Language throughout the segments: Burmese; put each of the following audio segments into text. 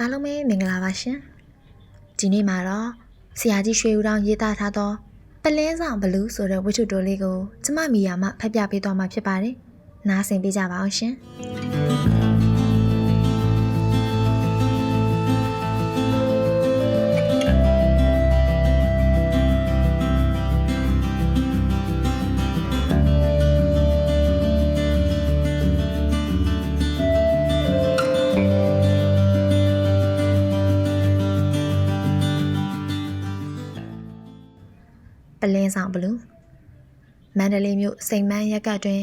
အားလုံးပဲမင်္ဂလာပါရှင်ဒီနေ့မှာတော့ဆရာကြီးရွှေဦးတောင်ရေးသားထားသောပလင်းဆောင်ဘလူးဆိုတဲ့ဝတ္ထုတိုလေးကိုကျမမီယာမှဖတ်ပြပေးသွားမှာဖြစ်ပါတယ်နားဆင်ပေးကြပါအောင်ရှင် ပလင်းဆောင်ဘလူးမန္တလေးမြို့စိန်မန်းရက်ကတွင်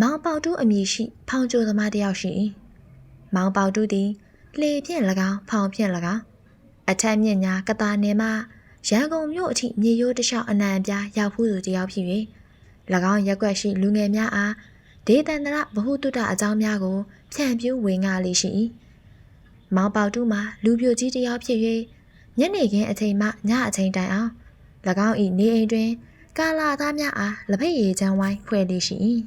မောင်ပေါတူအမည်ရှိ ဖောင်ကျိုသမားတစ်ယောက်ရှိ၏မောင်ပေါတူသည်လေဖြင့်၎င်းဖောင်ဖြင့်၎င်းအထက်မြင့်ညာကတာနယ်မှရန်ကုန်မြို့အထိမြေရိုးတစ်လျှောက်အနံအပြားရောက်ဖူးသူတစ်ယောက်ဖြစ်၍၎င်းရက်ွက်ရှိလူငယ်များအားဒေသန္တရဗဟုတုတအကြောင်းများကို ဖြန့်ဖြူးဝေငှလေးရှိ၏မောင်ပေါတူမှာလူပြိုကြီးတစ်ယောက်ဖြစ်၍ညနေခင်းအချိန်မှညအချိန်တိုင်အောင်၎ င်း၏နေအိမ်တွင်ကာလာသားများအားလက်ဖက်ရည်ချမ်းဝိုင်းဖွဲ့လေးရှိ၏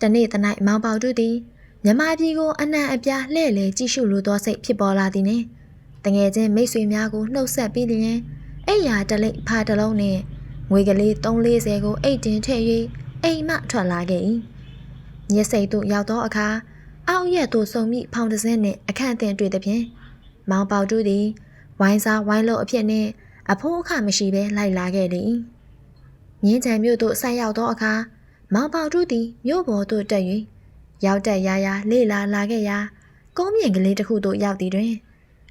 တနေ့တနိုက်မောင်ပေါတို့သည်မြမပြည်ကိုအနှံ့အပြားလှဲ့လေကြည့်ရှုလိုသောစိတ်ဖြစ်ပေါ်လာသည်နှင့်တငယ်ချင်းမိတ်ဆွေများကိုနှုတ်ဆက်ပြီးလျင်အိယာတလိပ်ဖာတစ်လုံးနှင့်ငွေကလေး340ကိုအိတ်တင်ထည့်၍အိမ်မှထွက်လာခဲ့၏ညစိတ်သို့ရောက်သောအခါအောက်ရက်သို့ဆုံမိဖောင်တစ်စင်းနှင့်အခန့်အသင့်တွေ့သည်ဖြင့်မောင်ပေါတို့သည်ဝိုင်းစားဝိုင်းလို့အဖြစ်နှင့် အဖိုးအခမရှိဘဲလိုက်လာခဲ့လေ။မြင်းချံမြို့သို့ဆက်ရောက်သောအခါမောင်ပေါတို့သည်မြို့ပေါ်သို့တက်၍ရောက်တက်ရာရာလေလာလာခဲ့ရာကုန်းမြင့်ကလေးတစ်ခုသို့ရောက်သည်တွင်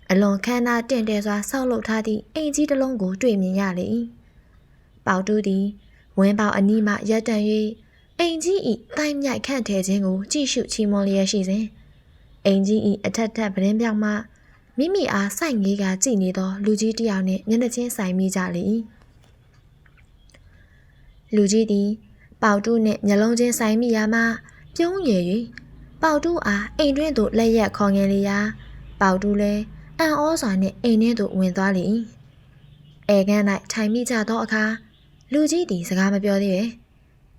အလွန်ခမ်းနားတင့်တယ်စွာဆောက်လုပ်ထားသည့်အိမ်ကြီးတစ်လုံးကိုတွေ့မြင်ရလေ၏။ပေါတူသည်ဝင်းပေါအနီးမှရပ်တန့်၍အိမ်ကြီး၏တိုင်းမြိုက်ခန့်ထဲခြင်းကိုကြည့်ရှုချီးမွမ်းလျက်ရှိစဉ်အိမ်ကြီး၏အထက်ထက်ပရင်းပြောက်မှ မိမိအားစိုက်ငေးကကြည်နေသော လူကြီးတစ်ယောက်နှင့်မျက်နှာချင်းဆိုင်မိကြလေ၏လူကြီးသည် ပေါတူနှင့်မျက်လုံးချင်းဆိုင်မိရာမှပြုံးရည်၍ပေါတူအားအိမ်တွင်းသို့လက်ရက်ခေါ်ငင်လေရာပေါတူလည်းအံ့ဩစွာနှင့်အိမ်ထဲသို့ဝင်သွားလေ၏အဲကန်း၌ထိုင်မိကြသောအခါလူကြီးသည်စကားမပြောသေးပဲ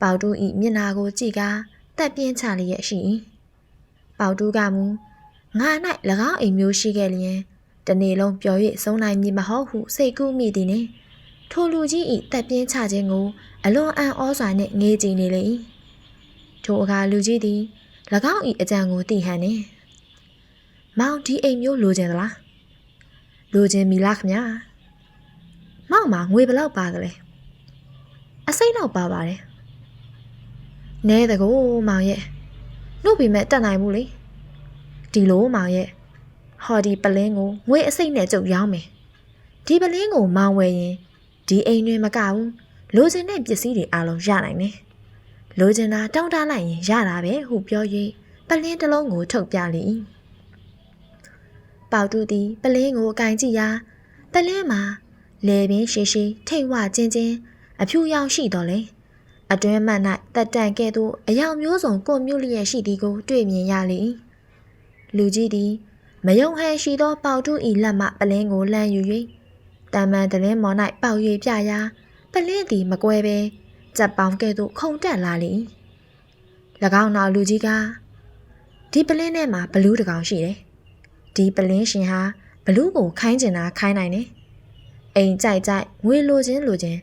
ပေါတူ၏မျက်နာကိုကြည့်ကာတက်ပြင်းချလျက်ရှိ၏ပေါတူကမူ ငါ၌၎င်းအိမ်မျိုးရှိခဲ့လျင်တနေ့လုံးပျော်၍ဆုံးနိုင်မည်မဟုတ်ဟုစိတ်ကူးမိသည်နှင့်ထိုလူကြီး၏တက်ပြင်းချခြင်းကိုအလွန်အံ့ဩစွာနှင့်ငေးကြည့်နေလေ၏ထိုအခါလူကြီးသည်၎င်း၏အကြံကိုသိဟန်နှင့်မောင်ဒီအိမ်မျိုးလိုချင်သလားလိုချင်ပြီလားခမညာမောင်မှာငွေဘယ်လောက်ပါသလဲအစိမ့်တော့ပါပါတယ်နဲတကောမောင်ရဲ့နှုတ်ပြီးမဲ့တက်နိုင်ဘူးလေ ဒီလိုမောင်ရဲ့ဟော်ဒီပလင်းကိုငွေအစိတ်နဲ့ကျုပ်ရောင်းမယ်ဒီပလင်းကိုမောင်ဝယ်ရင်ဒီအိမ်တွင်မကဘူးလိုချင်တဲ့ပစ္စည်းတွေအလုံးရနိုင်တယ်လိုချင်တာတောင်းတလိုက်ရင်ရတာပဲဟုပြော၍ပလင်းတစ်လုံးကိုထုတ်ပြလေ၏ပေါတူသည်ပလင်းကိုအကင်ကြည့်ရာပလင်းမှာလေပင်ရှိရှိထိတ်ဝချင်းချင်းအဖြူရောင်ရှိတော်လေအတွင်းမှတ်၌တက်တန်ကဲ့သို့အယောင်မျိုးစုံကိုမြုပ်လျက်ရှိသည်ကိုတွေ့မြင်ရလေ၏ လူကြီးသည်မယုံဟန်ရှိသောပေါတူဤလက်မှပလင်းကိုလှမ်းယူ၍တမန်တလင်းမော်၌ပေါက်၍ပြရာပလင်းသည်မကွဲပဲကြက်ပေါင်ကဲ့သို့ခုန်တက်လာလေ၏၎င်းနောက်လူကြီးကဒီပလင်းထဲမှာဘလူးတစ်ကောင်ရှိတယ်ဒီပလင်းရှင်ဟာဘလူးကိုခိုင်းကျင်တာခိုင်းနိုင်တယ်အိမ်ကြိုက်ကြိုက်ငွေလိုခြင်းလိုခြင်း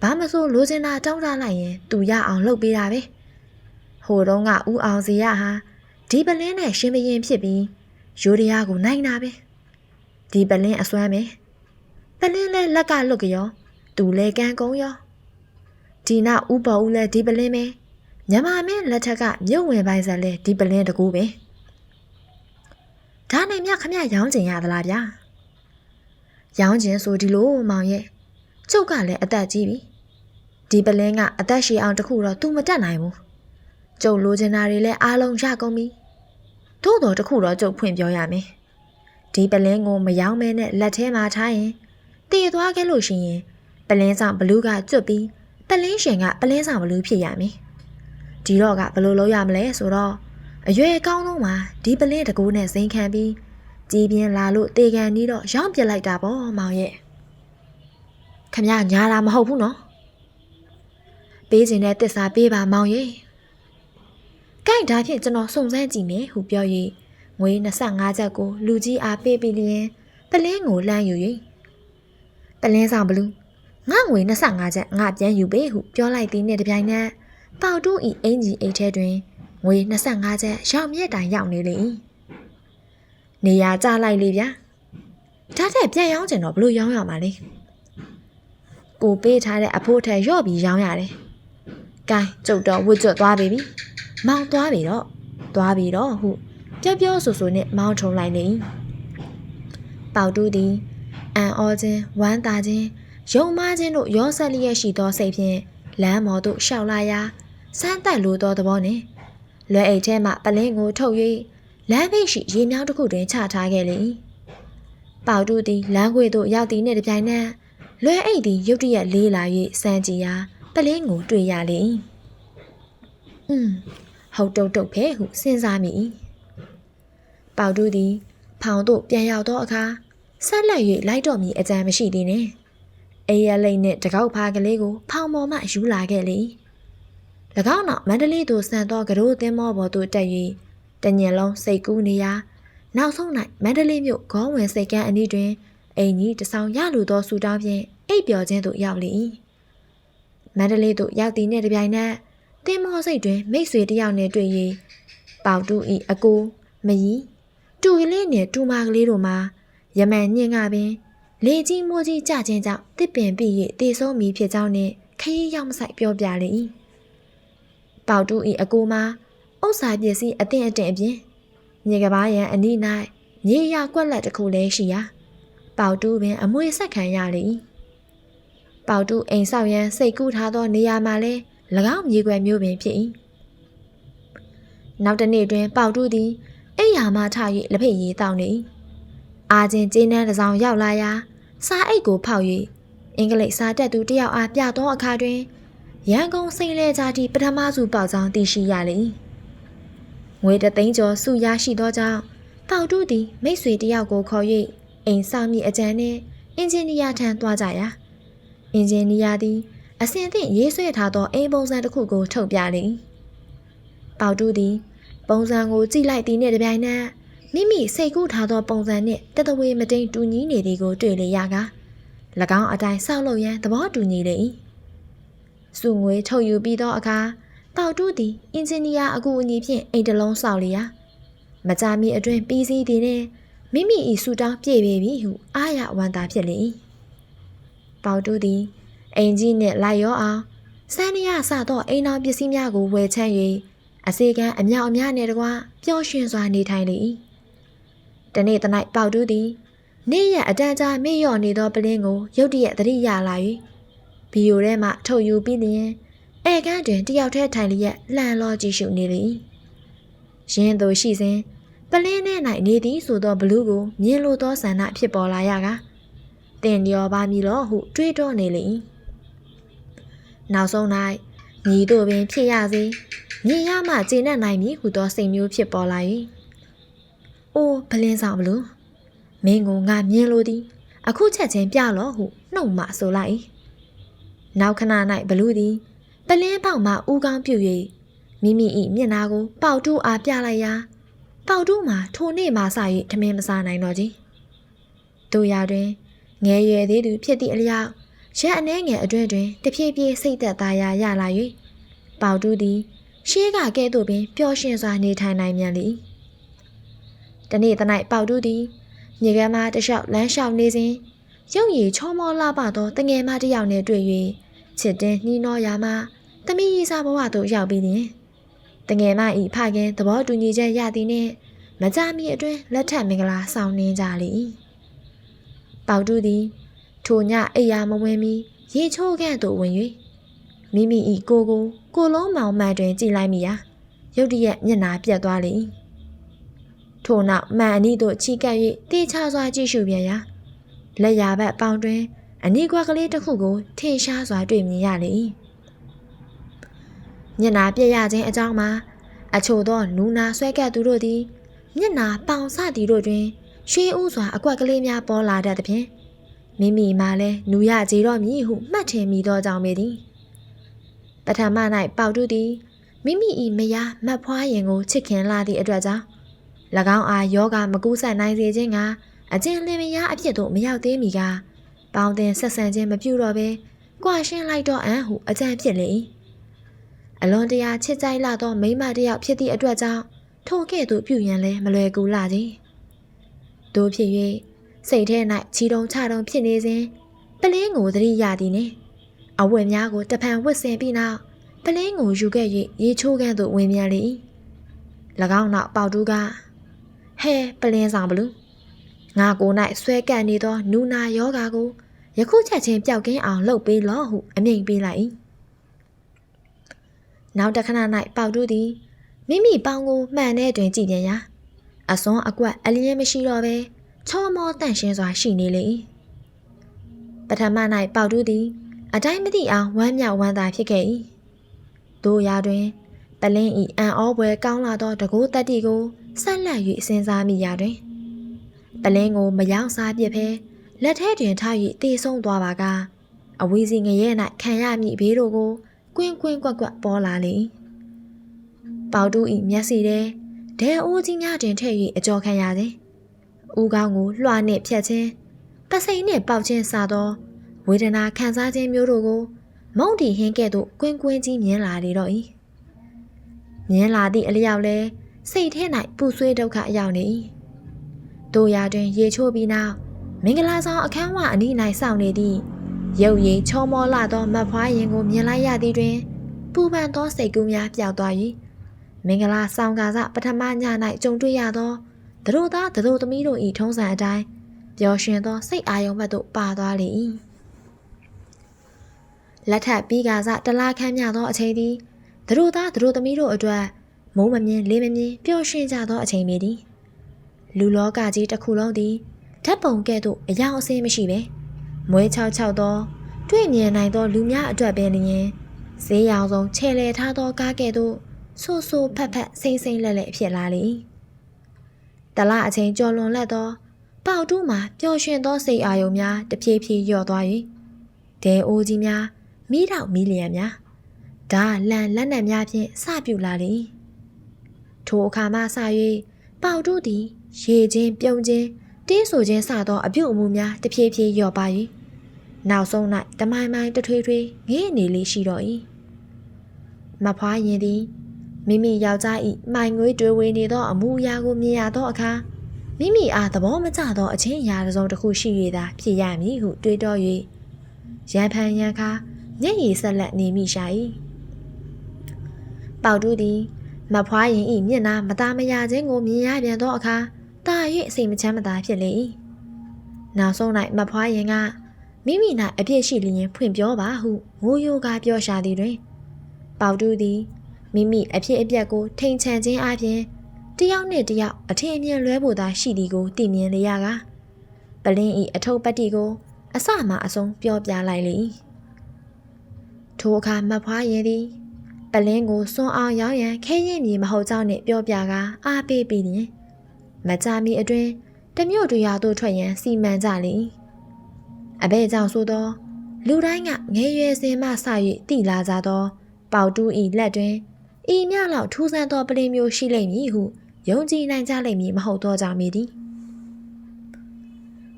ဘာမဆိုလိုချင်တာတောင်းတလိုက်ရင်သူရအောင်လုပ်ပေးတာပဲဟိုတုန်းကဦးအောင်စီရဟာ ဒီပလင်းနဲ့ရှင်ဘရင်ဖြစ်ပြီးရိုးတရားကိုနိုင်တာပဲဒီပလင်းအစွမ်းပဲပလင်းလဲလက်ကလွတ်ကြရောသူလဲကန်းကုန်းရောဒီနောက်ဥပေါ်ဦးလဲဒီပလင်းပဲညမမင်းလက်ထက်ကမြုပ်ဝင်ပိုင်းဆက်လဲဒီပလင်းတကူပဲဒါနဲ့မြခမရောင်းကျင်ရသလားဗျာရောင်းကျင်ဆိုဒီလိုမောင်ရဲ့ကျုပ်ကလည်းအသက်ကြီးပြီဒီပလင်းကအသက်ရှည်အောင်တခုတော့ तू မတက်နိုင်ဘူးကျုပ်လိုချင်တာတွေလည်းအားလုံးရကုန်ပြီ သို့တော်တခုတော့ကျုပ်ဖွင့်ပြောရမယ်ဒီပလင်းကိုမယောင်းမဲနဲ့လက်ထဲမှာထားရင်တည်သွားခဲ့လို့ရှိရင်ပလင်းဆောင်ဘလူးကကျွတ်ပြီးပလင်းရှင်ကပလင်းဆောင်ဘလူးဖြစ်ရမယ်ဒီတော့ကဘယ်လိုလုပ်ရမလဲဆိုတော့အရွယ်ကောင်းဆုံးမှာဒီပလင်းတကူနဲ့စိန်ခံပြီးကြည်ပြင်းလာလို့တေကန်ပြီးတော့ရောင်းပြစ်လိုက်တာပေါ့မောင်ရဲ့ခမညာတာမဟုတ်ဘူးနော်ပေးခြင်းတဲ့တစ္ဆာပေးပါမောင်ရဲ့။ ကြိုက်တာဖြင့်ကျွန်တော်စုံစမ်းကြည့်မယ်ဟုပြော၍ငွေ25ကျပ်ကိုလူကြီးအားပေးပြီးလျင်ပလင်းကိုလှမ်းယူ၍ပလင်းဆောင်ဘလူးငါငွေ25ကျပ်ငါပြန်ယူပေးဟုပြောလိုက်သည်နှင့်တပြိုင်နက်ပေါတူဤအင်ကြီးအိတ်ထဲတွင်ငွေ25ကျပ်ရောက်မြက်တိုင်ရောက်နေလေ၏နေရာကျလိုက်လေဗျာဒါတဲ့ပြန်ရောင်းကျင်တော့ဘလို့ရောင်းရမှာလဲကိုပေးထားတဲ့အဖိုးထက်ရော့ပြီးရောင်းရတယ်။ကဲကျုပ်တော့ဝတ်ကျွတ်သွားပြီ။ မောင်းသွားပြီတော့သွားပြီတော့ဟုပြောပြောဆိုဆိုနဲ့မောင်းထုံလိုက်လေ။ပေါတူးသည်အန်အောခြင်းဝမ်းသာခြင်းယုံမားခြင်းတို့ရောဆက်လျက်ရှိသောစိတ်ဖြင့်လမ်းမော်သို့ရှောက်လာရာစမ်းတက်လိုသောသဘောနှင့်လွယ်အိတ်ထဲမှပလင်းကိုထုတ်၍လမ်းဖိတ်ရှိရေမြောင်းတစ်ခုတွင်ချထားခဲ့လေ။ပေါတူးသည်လမ်းခွေသို့ရောက်သည်နှင့်တပြိုင်နက်လွယ်အိတ်သည်ရုတ်တရက်လေးလာ၍စမ်းကြည့်ရာပလင်းကိုတွေ့ရလေ၏။อืม ဟုတ်တုတ်တုတ်ဖဲဟုစဉ်းစားမိ၏။ပေါတူးသည် ဖောင်သို့ပြန်ရောက်သောအခါဆက်လက်၍လိုက်တော့မည်အကြံမရှိသေးနှင့်။အေးရလိတ်နှင့်တကောက်ဖားကလေးကို ဖောင်ပေါ်မှယူလာခဲ့လေ။၎င်းနောက်မန္တလေးသို့ဆန်သောကရိုးသင်းမောပေါ်သို့တက်၍တညင်လုံးစိတ်ကူးနေရာနောက်ဆုံး၌မန္တလေးမြို့ခေါင်းဝင်စိတ်ကန်းအနီးတွင်အိမ်ကြီးတဆောင်ရလိုသောဆူတောင်းဖြင့်အိပ်ပျော်ခြင်းသို့ရောက်လေ၏မန္တလေးသို့ရောက်သည်နှင့်တပြိုင်နက် တင်းမောစိတ်တွင်မိတ်ဆွေတစ်ယောက်နှင့်တွေ့၍ပေါတူဤအကိုမကြီးတူကလေးနှင့်တူမကလေးတို့မှာယမန်ညင်ကပင် လေကြီးမိုးကြီးကြခြင်းကြောင့်တစ်ပင်ပြည့်၍တေဆုံးမိဖြစ်ကြောင်းနှင့်ခရီးရောက်မဆိုင်ပြောပြလေ၏ပေါတူဤအကိုမှာဥစ္စာပစ္စည်းအသင့်အတင့်အပြင်မြေကဘာရန်အနီး၌မြေရကွက်လက်တစ်ခုလည်းရှိရာပေါတူပင်အမွေဆက်ခံရလေ၏ပေါတူအိမ်ဆောက်ရန်စိတ်ကူးထားသောနေရာမှာလဲ၎ င်းမြေခွဲမျိုးပင်ဖြစ်၏နောက်တစ်နေ့တွင် ပေါတူသည်အိယာမှထ၍လက်ဖက်ရည်တောင်းနေ၏အာချင်းကျင်းနှန်းတစ်စောင်ရောက်လာရာစာအိတ်ကိုဖောက်၍အင်္ဂလိပ်စာတက်သူတယောက်အားပြသောအခါတွင်ရန်ကုန်စိန်လဲကြားသည့်ပထမစုပေါက်ဆောင်တည်ရှိရလေ၏ငွေတသိန်းကျော်စုရရှိသောကြောင့်ပေါတူသည်မိတ်ဆွေတယောက်ကိုခေါ်၍အိမ်ဆောင်မိအကြံနှင့်အင်ဂျင်နီယာထံသွားကြရာအင်ဂျင်နီယာသည် အစင်သင့်ရေးဆွဲထားသောအိမ်ပုံစံတစ်ခုကိုထုတ်ပြလေ။ပေါတူသည် ပုံစံကိုကြည့်လိုက်သည်နှင့်တပြိုင်နက်မိမိစိတ်ကူးထားသောပုံစံနှင့်တတဝေမတိန်တူညီနေသည်ကိုတွေ့လေရက၎င်းအတိုင်းဆောက်လုပ်ရန်သဘောတူညီလေ၏။စုငွေထုတ်ယူပြီးသောအခါပေါတူသည်အင်ဂျင်နီယာအကူအညီဖြင့်အိမ်တလုံးဆောက်လျာမကြမီအတွင်ပြီးစီးသည်နှင့်မိမိ၏ဆူတောင်းပြည့်ပေပြီဟုအာရဝန္တာဖြစ်လေ၏ပေါတူသည် အိမ်ကြီးနှင့်လိုက်ရောအောင်စန်းရစသောအိမ်တော်ပစ္စည်းများကိုဝယ်ချမ်း၍အစေကံအမြောက်အများနှင့်တကွပျော်ရွှင်စွာနေထိုင်လေ၏တနေ့တနိုင်ပေါတူသည်နေ့ရက်အတန်းကြားမေ့လျော့နေသောပလင်းကိုရုတ်တရက်သတိရလာ၍ဘီယိုထဲမှထုတ်ယူပြီးလျင်အဲကန်းတွင်တယောက်တည်းထိုင်လျက်လှန်လောကြည့်ရှုနေလေ၏ရင်းသူရှိစဉ်ပလင်းထဲ၌နေသည်ဆိုသောဘလူးကိုမြင်လိုသောဆန္ဒဖြစ်ပေါ်လာရကတင်လျော်ပါမည်လောဟုတွေးတောနေလေ၏ နောက်ဆုံး၌ညီတို့ပင်ဖြစ်ရစေမြင်ရမှကျေနပ်နိုင်မည်ဟုသောစိတ်မျိုးဖြစ်ပေါ်လာ၏အိုးပလင်းဆောင်ဘလူးမင်းကိုငါမြင်လိုသည် အခုချက်ချင်းပြလောဟုနှုတ်မှဆိုလိုက်နောက်ခဏ၌ဘလူးသည်ပလင်းပေါက်မှဥကောင်းပြုတ်၍မိမိ၏မျက်နာကို ပေါက်တူးအားပြလိုက်ရာပေါက်တူးမှာထိုနေ့မှစ၍ထမင်းမစားနိုင်တော့ကြီးတို့ရတွင်ငယ်ရွယ်သေးသူဖြစ်သည့်အလျောက် ရက်အနှဲငယ်အတွင်းတွင်တဖြည်းဖြည်းစိတ်သက်သာရာရလာ၍ပေါတူးသည်ရှေးကကဲ့သို့ပင်ပျော်ရွှင်စွာနေထိုင်နိုင်မြန်လေတနေ့တနိုင်ပေါတူးသည်မြေကမ်းမတလျှောက်လမ်းလျှောက်နေစဉ်ရုပ်ရည်ချောမောလှပသောတငယ်မတစ်ယောက်နှင့်တွေ့၍ချစ်တင်နှီးနှောရာမှသမီးရေးစားဘဝသို့ရောက်ပြီးလျင်တငယ်မဤဖခင်သဘောတူညီချက်ရသည်နှင့်မကြမီအတွင်းလက်ထက်မင်္ဂလာဆောင်နှင်းကြလေ၏ပေါတူသည် ထိုညအိယာမဝင်မီရေချိုးကန့်သို့ဝင်၍မိမိဤကိုကိုကိုလုံးမောင်မှန်တွင်ကြည်လိုက်မိရာရုတ်တရက်မျက်နာပြတ်သွားလေ၏ထို့နောက်မှန်အနီးသို့ချီကပ်၍တေချစွာကြည့်ရှုပြန်ရာလက်ရာဘက်ပေါင်တွင်အနီးကွက်ကလေးတစ်ခုကိုထင်ရှားစွာတွေ့မြင်ရလေ၏မျက်နာပြည့်ရခြင်းအကြောင်းမှာအချို့သောနူနာဆွဲကပ်သူတို့သည်မျက်နာပေါင်စသည်တို့တွင်ရွှေဥစွာအကွက်ကလေးများပေါ်လာတတ်သဖြင့် မိမိမှလည်းနူရကြည်တော့မည်ဟုမှတ်ထင်မိသောကြောင့်ပေသည်ပထမ၌ပေါတုသည်မိမိ၏မယားမတ်ဖွားရင်ကိုချစ်ခင်လာသည့်အတွက်ကြောင့်၎င်းအားယောဂမကူးဆက်နိုင်စေခြင်းကအကျဉ်လင်မယားအဖြစ်သို့မရောက်သေးမီကပေါင်းတင်ဆက်ဆံခြင်းမပြုတော့ဘဲကြွာရှင်းလိုက်တော့အံ့ဟုအကြံဖြစ်လေ၏အလွန်တရာချစ်ကြိုက်လာသောမိန်းမတစ်ယောက်ဖြစ်သည့်အတွက်ကြောင့်ထိုကဲ့သို့ပြုရန်လဲမလွယ်ကူလာခြင်းတို့ဖြစ်၍ စိတ်ထဲ၌ချီတုံချတုံဖြစ်နေစဉ်ပလင်းကိုသတိရသည်နှင့်အဝတ်များကိုတဖန်ဝတ်ဆင်ပြီးနောက်ပလင်းကိုယူခဲ့၍ရေချိုးခန်းသို့ဝင်ပြန်လေ၏၎င်းနောက်ပေါတူးကဟဲပလင်းဆောင်ဘလူးငါကိုယ်၌ဆွဲကပ်နေသောနူနာယောဂါကိုယခုချက်ချင်းပျောက်ကင်းအောင်လှုပ်ပေးလော့ဟုအမိန့်ပေးလိုက်၏နောက်တစ်ခဏ၌ပေါတူးသည်မိမိပေါင်းကိုမှန်တဲ့တွင်ကြည့်ပြန်ရာအစွန်းအကွက်အလျင်းမရှိတော့ဘဲ ချောမောတန့်ရှင်းစွာရှိနေလေ၏ပထမ၌ပေါတူးသည် အတိုင်းမသိအောင်ဝမ်းမြောက်ဝမ်းသာဖြစ်ခဲ့၏တို့ရာတွင်ပလင်းဤအံ့ဩပွဲကောင်းလာသောတကိုးတက်တီကိုဆက်လက်၍စဉ်းစားမိရာတွင်ပလင်းကိုမရောက်စားပြစ်ဖဲလက်ထဲတွင်ထား၍တေဆုံးသွားပါကအဝီစီငရဲ၌ခံရမည့်ဘေးတို့ကိုကွင်းကွင်းကွက်ကွက်ပေါ်လာလေပေါတူဤမျက်စိထဲဒဲအိုးကြီးများတွင်ထည့်၍အကြောခံရသည် ဦးကောင်းကိုလွှာနှင့်ဖြတ်ခြင်းပစိန်နှင့်ပေါက်ခြင်းစသောဝေဒနာခံစားခြင်းမျိုးတို့ကို မုံတီဟင်းကဲ့သို့ကွင်းကွင်းကြီးမြင်လာလေတော့၏မြင်လာသည့်အလျောက်လဲစိတ်ထဲ၌ပူဆွေးဒုက္ခရောက်နေ၏တို့ရာတွင် ရေချိုးပြီးနောက်မင်္ဂလာဆောင်အခမ်းဝအနီး၌စောင့်နေသည့်ရုပ်ရည်ချောမောလာသောမတ်ဖွားရင်ကိုမြင်လိုက်ရသည်တွင်ပူပန်သောစိတ်ကူးများပျောက်သွား၏မင်္ဂလာဆောင်ကားစပထမည၌ကြုံတွေ့ရသော သူတို့သားသူတို့သမီးတို့၏ထုံးစံအတိုင်းပျော်ရွှင်သောစိတ်အာရုံဘက်သို့ပါသွားလေ၏လက်ထပ်ပြီးကားစတလားခမ်းမြသောအချိန်သည်သူတို့သားသူတို့သမီးတို့အတွက်မိုးမမြင်လေးမမြင်ပျော်ရွှင်ကြသောအချိန်ပေသည်လူလောကကြီးတစ်ခုလုံးသည်ဓာတ်ပုံကဲ့သို့အယောင်အစင်းမရှိပဲမွဲချောက်ချောက်သောတွေ့မြင်နိုင်သောလူများအတွက်ပင်လျင်ဈေးရောင်ဆုံးခြေလေထားသောကားကဲ့သို့ဆိုးဆိုးဖက်ဖက်စိမ့်စိမ့်လက်လက်ဖြစ်လာလေ တလအချိန်ကြော်လွန်လက်သောပေါတူးမှာပျော်ရွှင်သောစိတ်အာရုံများတဖြည်းဖြည်းလျော့သွား၍ဒဲအိုးကြီးများမိတော့မီလီယံများဒါလန်လက်နက်များဖြင့်စပြုလာလေထိုအခါမှစ၍ပေါတူးသည်ရေချင်းပြုံးချင်းတင်းဆိုခြင်းစသောအပြုတ်အမူများတဖြည်းဖြည်းလျော့ပါ၏နောက်ဆုံး၌တမိုင်းမိုင်းတထွေးထွေးငေးနေလေးရှိတော့၏မဖွားရင်သည် မိမိယောက်ျား၏မိုင်ငွေးတွေးဝေနေသောအမှုအရာကိုမြင်ရသောအခါမိမိအားသဘောမကျသောအချင်းအရာတစ်စုံတစ်ခုရှိရသာဖြစ်ရမည်ဟုတွေးတော၍ရန်ဖန်ရန်ခါမျက်ရည်ဆက်လက်နေမိရှာ၏ပေါတူးသည်မဖွားရင်ဤမျက်နှာမသားမရခြင်းကိုမြင်ရပြန်သောအခါတာ၍စိတ်မချမ်းမသာဖြစ်လေ၏နောက်ဆုံး၌မဖွားရင်ကမိမိ၌အပြစ်ရှိလျင်ဖွင့်ပြောပါဟုငိုယိုကားပြောရှာသည်တွင်ပေါတူးသည် မိမိအဖြစ်အပျက်ကိုထိန်ချန်ခြင်းအပြင်တယောက်နှင့်တယောက်အထင်အမြင်လွဲဖို့သာရှိသည်ကိုသိမြင်လျက်ကပလင်းဤအထုပ်ပတ်တီကို အစမှအဆုံးပြောပြလိုက်လေထိုအခါမဖွားရင်သည်ပလင်းကိုစွန်းအောင်ရောင်းရန်ခဲရင်မည်မဟုတ်ကြောင်းနှင့်ပြောပြကာအားပေးပြီးလျင်မကြမီအတွင်တမျိုးတရာတို့ထွက်ရန်စီမံကြလေအဘဲကြောင့်ဆိုသော လူတိုင်းကငယ်ရွယ်စဉ်မှစ၍တည်လာကြသော ပေါတူးဤလက်တွင် ဤမြလောက်ထူးဆန်းသောပလင်မျိုးရှိလိမ့်မည်ဟုယုံကြည်နိုင်ကြလိမ့်မည်မဟုတ်သောကြောင့်မည်သည်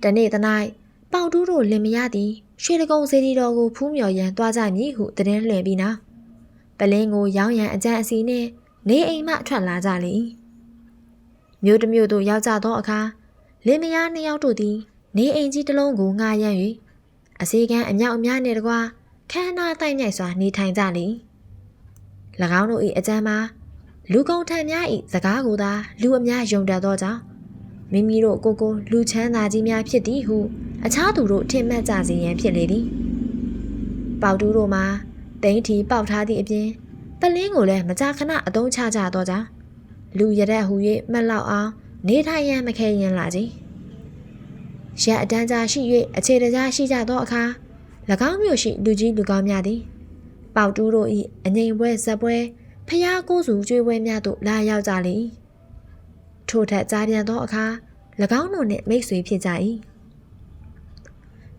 တနေ့တ၌ပေါတူးတို့လင်မရသည်ရွှေတကုံစေတီတော်ကိုဖူးမြော်ရန်တွားကြမည်ဟုတည်င်းလှည့်ပြီးနောက်ပလင်းကိုရောင်းရန်အကြံအစီနှင့်နေအိမ်မှထွက်လာကြလေမြို့တစ်မြို့သို့ရောက်ကြသောအခါလင်မယားနှစ်ယောက်တို့သည်နေအိမ်ကြီးတစ်လုံးကိုငှားရမ်း၍အစီကံအမြောက်အများနှင့်တကွခမ်းနားတိုက်မြိုက်စွာနေထိုင်ကြလေ၎ င်းတို့၏အကြံမှာလူကုန်ထံများ၏စကားကိုသာလူအများယုံတတ်သောကြောင့်မိမိတို့ကိုကိုလူချမ်းသာကြီးများဖြစ်သည်ဟု အခြားသူတို့ထင်မှတ်ကြစေရန်ဖြစ်လေသည်ပေါတူးတို့မှာတိန်ထီပေါက်ထားသည့်အပြင်ပလင်းကိုလည်းမကြာခဏအသုံးချကြတော့ကြောင့်လူရတဲ့ဟူ၍မှတ်လောက်အောင်နေထိုင်ရန်မခဲရင်လာကြီးရက်အတန်းကြားရှိ၍အခြေတကြားရှိကြသောအခါ၎င်းမျိုးရှိလူကြီးလူကောင်းများသည် ပေါတူးတို့၏အငိမ်ပွဲဇက်ပွဲဖျားကိုးစုကျွေးပွဲများသို့လာရောက်ကြလေထို့ထက်ကြားပြန်သောအခါ၎င်းတို့နှင့်မိတ်ဆွေဖြစ်ကြ၏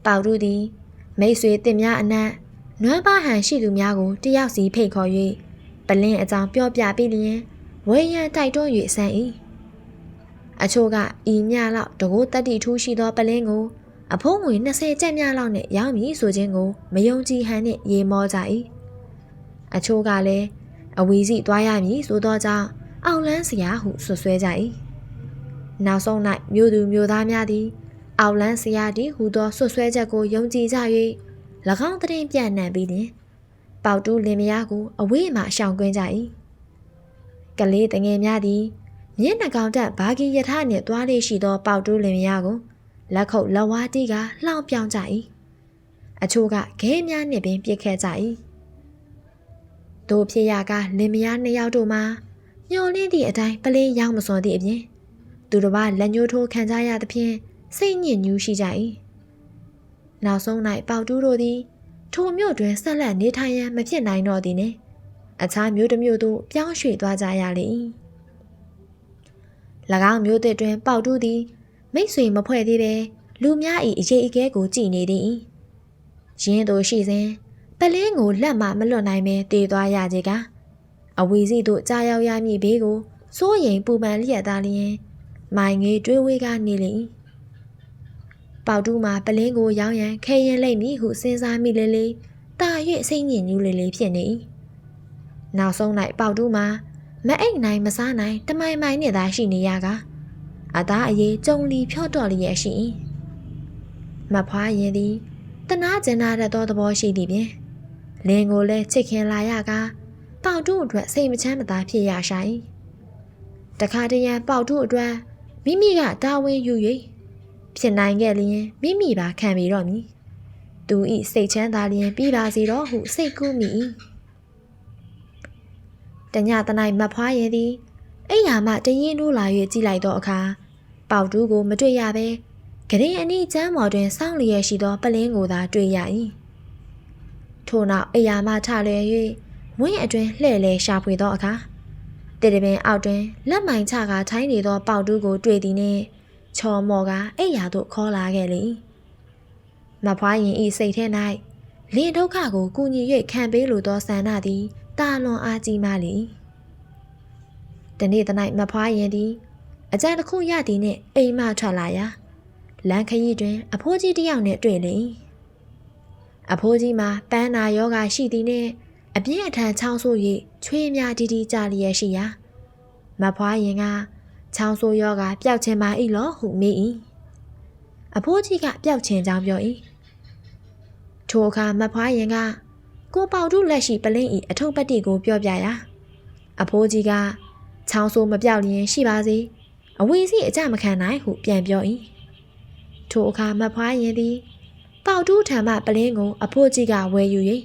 ပေါတူးသည် မိတ်ဆွေတင်များအနက်နွမ်းပါဟန်ရှိသူများကိုတယောက်စီဖိတ်ခေါ်၍ပလင်းအကြောင်းပြောပြပြီးလျင်ဝေယံတိုက်တွန်း၍ဆန်း၏အချို့ကဤမြလောက်တကိုးတက်တီထူးရှိသောပလင်းကိုအဖိုးငွေ20ကျပ်မြလောက်နဲ့ရောင်းမည်ဆိုခြင်းကိုမယုံကြည်ဟန်နှင့်ရေမောကြ၏ အချို့ကလည်းအဝီစီသွားရမည်ဆိုသောကြောင့်အောင်လန်းစရာဟုဆွဆွဲကြ၏နောက်ဆုံး၌မြို့သူမြို့သားများသည်အောင်လန်းစရာသည်ဟူသောဆွဆွဲချက်ကိုယုံကြည်ကြ၍၎င်းတရင်ပြန့်နှံ့ပြီးတင်ပေါတူးလင်မယားကိုအဝေးမှရှောင်ကွင်းကြ၏ကလေးတငယ်များသည်မြင်းနှကောင်တက်ဘာဂီယထနှင့်သွားလေးရှိသောပေါတူးလင်မယားကိုလက်ခုပ်လက်ဝါးတီးကလှောင်ပြောင်ကြ၏အချို့ကခဲများနှင့်ပင်ပြစ်ခဲ့ကြ၏ တို့ဖြစ်ရကလင်မယားနှစ်ယောက်တို့မှာညှော်လင်းသည့်အတိုင်းပလင်းရောက်မစော်သည့်အပြင်သူတို့ကလက်ညှိုးထိုးခံကြရသဖြင့်စိတ်ညစ်ညူးရှိကြ၏နောက်ဆုံး၌ပေါတူးတို့သည်ထိုမြို့တွင်ဆက်လက်နေထိုင်ရန်မဖြစ်နိုင်တော့သည်နှင့်အခြားမြို့တစ်မြို့သို့ပြောင်းရွှေ့သွားကြရလေ၏၎င်းမြို့သစ်တွင် ပေါတူးသည်မိတ်ဆွေမဖွဲ့သေးပဲလူများ၏အရေးအကဲကိုကြည်နေသည်ရင်းတို့ရှိစဉ် ပလင်းကိုလက်မှမလွတ်နိုင်ပဲတည်သွားရကြကအဝီစီတို့ကြားရောက်ရမည်ဘေးကိုစိုးရိမ်ပူပန်လျက်သားလျင်မိုင်ငယ်တွေးဝေးကနေလေ၏ပေါတူးမှာပလင်းကိုရောင်းရန်ခဲရင်လိမ့်မည်ဟုစဉ်းစားမိလေလေတာ၍စိတ်ညစ်ညူးလေလေဖြစ်နေ၏နောက်ဆုံး၌ပေါတူးမှာမအိတ်နိုင်မစားနိုင်တမိုင်မိုင်နဲ့သာရှိနေရကအသားအရေးကြုံလီဖြော့တော်လျက်ရှိ၏မဖွားရင်သည်တနာကျင်နာတတ်သောသဘောရှိသည်ဖြင့် လင်းကိုလည်းချစ်ခင်လာရကပေါတူးအတွက်စိတ်မချမ်းမသာဖြစ်ရရှာ၏တခါတရံပေါတူးအတွက်မိမိကတာဝန်ယူ၍ဖြစ်နိုင်ခဲ့လျင်မိမိပါခံပြီးတော့မည်သူဤစိတ်ချမ်းသာလျင်ပြီးပါစေတော့ဟုစိတ်ကူးမိ၏တညတနိုင်မဖွားရည်သည်အိယာမှတရင်နိုးလာ၍ကြည့်လိုက်သောအခါပေါတူးကိုမတွေ့ရဘဲဂရင်အနီးကျမ်းမော်တွင်စောင့်လျက်ရှိသောပလင်းကိုသာတွေ့ရ၏ ထို့နောက်အိယာမှထလျက်၍ဝင်းအတွင်လှဲ့လဲရှာဖွေသောအခါတေတပင်အောက်တွင်လက်မိုင်ချကထိုင်းနေသောပေါတူးကိုတွေ့သည်နှင့်ချော်မော်ကအိယာသို့ခေါ်လာခဲ့လေမဖွားရင်ဤစိတ်ထဲ၌လင်ဒုက္ခကိုကူညီ၍ခံပေးလိုသောဆန္ဒသည်တာလွန်အားကြီးမှလေတနေ့တနိုင်မဖွားရင်သည်အကြံတစ်ခုရသည်နှင့်အိမ်မထွက်လာရာလမ်းခရီးတွင်အဖိုးကြီးတစ်ယောက်နှင့်တွေ့လေ အဖိုးကြီးမှာပန်းနာယောဂရှိသည်နှင့်အပြင်းအထန်ချောင်းဆိုး၍ချွေးများတီးတီးကြလျက်ရှိရာမဖွားရင်ကချောင်းဆိုးယောဂပျောက်ခြင်းပါ၏လောဟုမေး၏အဖိုးကြီးကပျောက်ခြင်းကြောင်းပြော၏ထိုအခါမဖွားရင်ကကိုပေါတုလက်ရှိပလင်းဤအထုပ်ပတ္တိကိုပြောပြရာအဖိုးကြီးကချောင်းဆိုးမပြောက်လျင်ရှိပါစေအဝီစီအကြမခံနိုင်ဟုပြန်ပြော၏ထိုအခါမဖွားရင်သည် ပေါတူးထံမှပလင်းကိုအဖိုးကြီးကဝယ်ယူ၍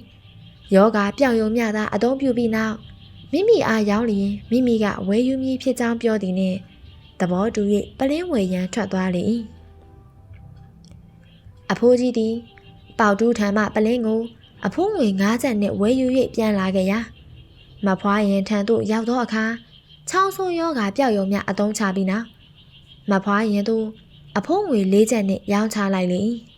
ယောဂပျောက်ယုံမြသာအသုံးပြုပြီးနောက်မိမိအားရောက်လျင်မိမိကဝယ်ယူမည်ဖြစ်ကြောင်းပြောသည်နှင့်သဘောတူ၍ပလင်းဝယ်ရန်ထွက်သွားလေ၏အဖိုးကြီးသည်ပေါတူးထံမှပလင်းကိုအဖိုးငွေ9ကျပ်နှင့်ဝယ်ယူ၍ပြန်လာခဲ့ရာမဖွားရင်ထံသို့ရောက်သောအခါချောင်းဆိုးယောဂပျောက်ယုံမြအသုံးချပြီးနောက်မဖွားရင်သို့အဖိုးငွေ၄ကျပ်နှင့်ရောင်းချလိုက်လေ၏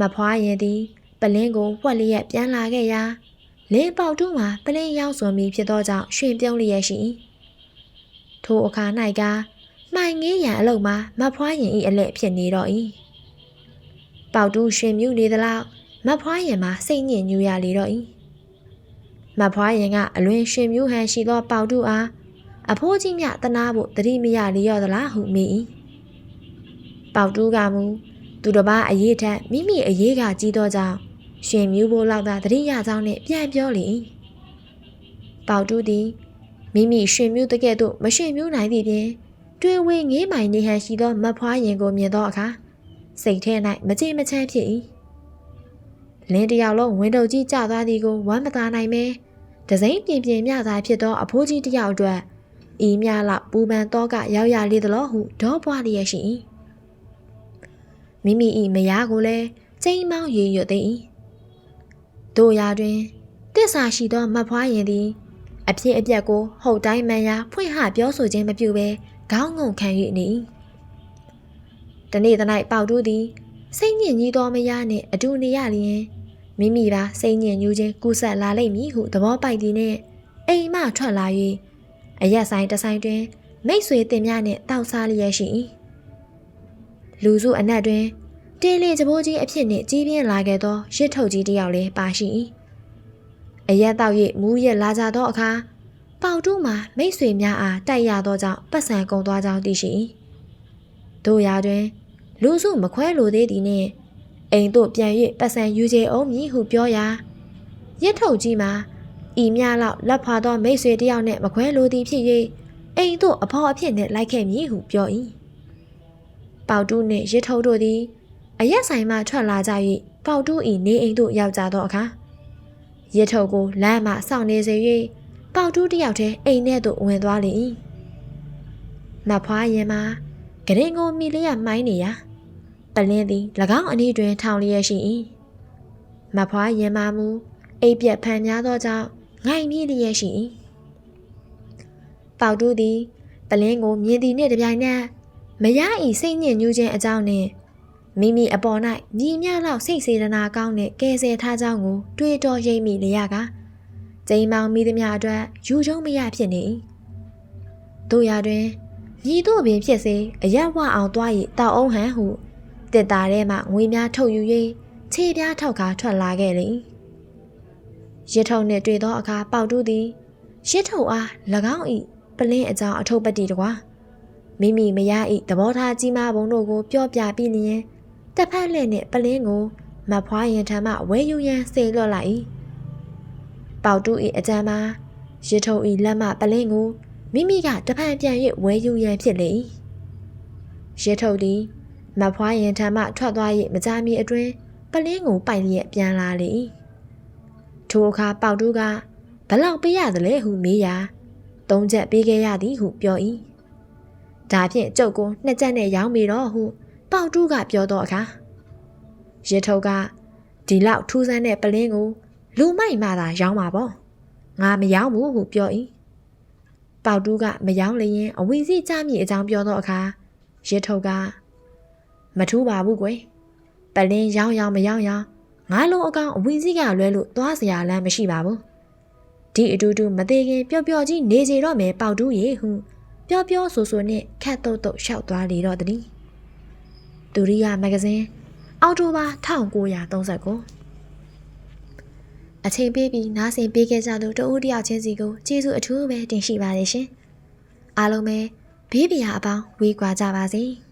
မဖွားရင်သည်ပလင်းကိုဝှက်လျက်ပြန်လာခဲ့ရာလင်းပေါတူးမှာပလင်းရောက်စွန်ပြီးဖြစ်သောကြောင့်ရွှင်ပြုံးလျက်ရှိ၏ထိုအခါ၌ကမှိုင်ငေးရန်အလုံးမှာမဖွားရင်၏အလက်ဖြစ်နေတော့၏ပေါတူးရွှင်မြူးနေသလောက်မဖွားရင်မှာစိတ်ညစ်ညူရလေတော့၏မဖွားရင်ကအလွင်ရွှင်မြူးဟန်ရှိသောပေါတူးအားအဖိုးကြီးမြတနာဖို့တတိမရလျော့သလားဟုမေး၏ပေါတူးကမူ သူတစ်ပါးအရေးထက်မိမိအရေးကကြီးသောကြောင့်ရှင်မြူးဖို့လောက်သာတတိယကြောင့်နဲ့ပြန်ပြောလေ၏ပေါတူးသည်မိမိရှင်မြူးတကဲ့သို့မရှင်မြူးနိုင်သည့်ပြင်တွင်ဝေငေးမိုင်နေဟန်ရှိသောမဖွားရင်ကိုမြင်သောအခါစိတ်ထဲ၌မကြေမချမ်းဖြစ်၏လင်းတယောက်လုံးဝင်းတုပ်ကြီးကျသွားသည်ကိုဝမ်းမသာနိုင်ပဲဒစိမ့်ပြင်းပြင်းမြသာဖြစ်သောအဖိုးကြီးတယောက်အတွက်ဤမြလောက်ပူပန်တော့ကရောက်ရလေသလိုဟုဒေါပွားလျက်ရှိ၏ မိမိ၏မယားကိုလည်းချိန်မောင်းရည်ရွတ်သိ၏တို့ရာတွင်တစ္ဆာရှိသောမဖွားရင်သည်အဖြစ်အပျက်ကိုဟုတ်တိုင်းမှန်ရာဖွင့်ဟပြောဆိုခြင်းမပြုဘဲခေါင်းငုံခံ၍နေတနေ့တ၌ပေါတူးသည်စိတ်ညစ်ညူးသောမယားနှင့်အတူနေရလျင်မိမိပါစိတ်ညစ်ညူးခြင်းကူးဆက်လာလိမ့်မည်ဟုသဘောပိုက်သည်နှင့်အိမ်မှထွက်လာ၍အရက်ဆိုင်တဆိုင်တွင်မိတ်ဆွေတင်များနှင့်တောက်စားလျက်ရှိ၏ လူစုအနက်တွင်တေးလေကြပိုးကြီးအဖြစ်နှင့်ကြီးပြင်းလာခဲ့သောရစ်ထုတ်ကြီးတစ်ယောက်လည်းပါရှိ၏အရက်တောက်၍မူးရက်လာကြသောအခါပေါတူးမှာမိတ်ဆွေများအားတိုက်ရသောကြောင့်ပတ်စံကုန်သွားကြောင်းသိရှိ၏တို့ရာတွင် လူစုမခွဲလိုသေးသည်နှင့်အိမ်သို့ပြန်၍ပတ်စံယူချေအောင်မည်ဟုပြောရာရစ်ထုတ်ကြီးမှာဤမြလောက်လက်ဖွာသောမိတ်ဆွေတစ်ယောက်နှင့်မခွဲလိုသည်ဖြစ်၍အိမ်သို့အဖော်အဖြစ်နှင့်လိုက်ခဲ့မည်ဟုပြော၏ ပေါတူးနှင့်ရစ်ထုတ်တို့သည် အရက်ဆိုင်မှထွက်လာကြ၍ပေါတူးဤနေအိမ်သို့ရောက်ကြသောအခါရစ်ထုတ်ကိုလမ်းမှစောင့်နေစေ၍ပေါတူးတစ်ယောက်တည်းအိမ်ထဲသို့ဝင်သွားလေ၏မဖွားရင်မှာဂရင်ကိုမိလျက်မှိုင်းနေရာပလင်းသည်၎င်းအနီးတွင်ထောင်လျက်ရှိ၏မဖွားရင်မှာမူအိပ်ပြက်ဖန်များသောကြောင့်ငိုင်မြည်လျက်ရှိ၏ပေါတူးသည်ပလင်းကိုမြင်သည်နှင့်တပြိုင်နက် မရဤစိတ်ညစ်ညူးခြင်းအကြောင်းနှင့်မိမိအပေါ်၌ညီမြလောက်စိတ်စေတနာကောင်းတဲ့ကယ်ဆယ်ထားကြောင်းကို တွေးတောရိပ်မိလျက်ကကျိန်မောင်မိသည်များအတွက်ယူကျုံမရဖြစ်နေ၏တို့ရတွင်ညီတို့ပင်ဖြစ်စေအရက်ဝအောင်သွား၏တောက်အောင်ဟန်ဟုတစ်တာထဲမှငွေများထုတ်ယူ၍ခြေပြားထောက်ခါထွက်လာခဲ့လေရစ်ထုံနှင့်တွေ့သောအခါပေါက်တူးသည်ရစ်ထုံအား၎င်း၏ပလင်းအကြောင်းအထုပ်ပတ္တိတကွာ မိမိမရ၏သဘောထားကြီးမားပုံတို့ကိုပြောပြပြီးလျင်တစ်ဖက်လှည့်နှင့်ပလင်းကိုမဖွားရင်ထံမှဝဲယူရန်စေလွတ်လိုက်၏ပေါတူ၏အကြံမှာရစ်ထုံ၏လက်မှပလင်းကိုမိမိကတဖန်ပြန်၍ဝဲယူရန်ဖြစ်လေ၏ရစ်ထုံသည်မဖွားရင်ထံမှထွက်သွား၍မကြမီအတွင်းပလင်းကိုပိုက်လျက်ပြန်လာလေ၏ထိုအခါပေါတူကဘလောက်ပေးရသလဲဟုမေးရာသုံးချက်ပေးခဲ့ရသည်ဟုပြော၏ ဒါဖြင့်ကျုပ်ကိုနှစ်ချက်နဲ့ရောင်းမိတော့ဟုပေါတူးကပြောတော့အခါရစ်ထုတ်ကဒီလောက်ထူးဆန်းတဲ့ပလင်းကိုလူမိုက်မှသာရောင်းမှာပေါ့ငါမရောင်းဘူးဟုပြော၏ပေါတူးကမရောင်းလျင်အဝီစီကြမိအကြောင်းပြောတော့အခါရစ်ထုတ်ကမထူးပါဘူးကွယ်ပလင်းရောင်းရောင်းမရောင်းရောင်းငါလုံးအကောင်အဝီစီကလွဲလို့သွားစရာလမ်းမရှိပါဘူးဒီအတူတူမသေးခင်ပျော်ပျော်ကြီးနေကြတော့မယ်ပေါတူးရေဟု ပြောပြောဆိုဆိုနဲ့ခတ်တုတ်တုတ်ရှောက်သွားလေတော့သည်ဒူရိယမဂဇင်းအောက်တိုဘာ1939အချိန်ပေးပြီးနားဆင်ပေးခဲ့ကြသူတဦးတယောက်ချင်းစီကိုကျေးဇူးအထူးပဲတင်ရှိပါတယ်ရှင်အားလုံးပဲဘေးပရာအပေါင်းဝေးကွာကြပါစေ။